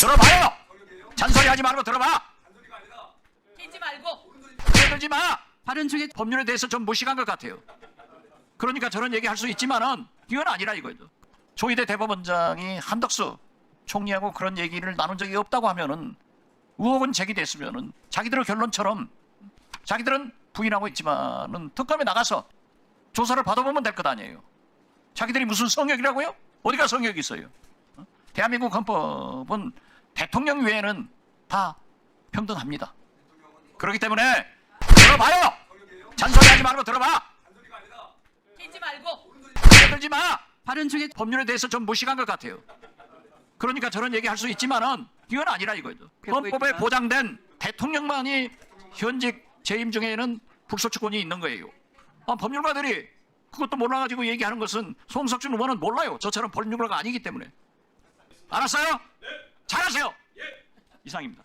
들어봐요. 잔소리 하지 말고 들어봐. 끼지 말고 들지 마. 발언 중에 법률에 대해서 좀 무식한 것 같아요. 그러니까 저런 얘기 할 수 있지만은 이건 아니라 이거죠. 조희대 대법원장이 한덕수 총리하고 그런 얘기를 나눈 적이 없다고 하면은 의혹은 제기됐으면은 자기들의 결론처럼 자기들은 부인하고 있지만은 특검에 나가서 조사를 받아보면 될 것 아니에요. 자기들이 무슨 성역이라고요? 어디가 성역이 있어요? 어? 대한민국 헌법은 대통령 외에는 다 평등합니다. 그렇기 때문에 들어봐요. 잔소리 하지 말고 들어봐. 끼지 말고 들지 마. 발언 중에 법률에 대해서 좀 무식한 것 같아요. 그러니까 저런 얘기 할 수 있지만은 이건 아니라 이거죠. 헌법에 보장된 대통령만이 현직 재임 중에는 불소추권이 있는 거예요. 아, 법률가들이 그것도 몰라가지고 얘기하는 것은 송석준 의원은 몰라요. 저처럼 법률가가 아니기 때문에. 알았어요? 잘하세요. 이상입니다.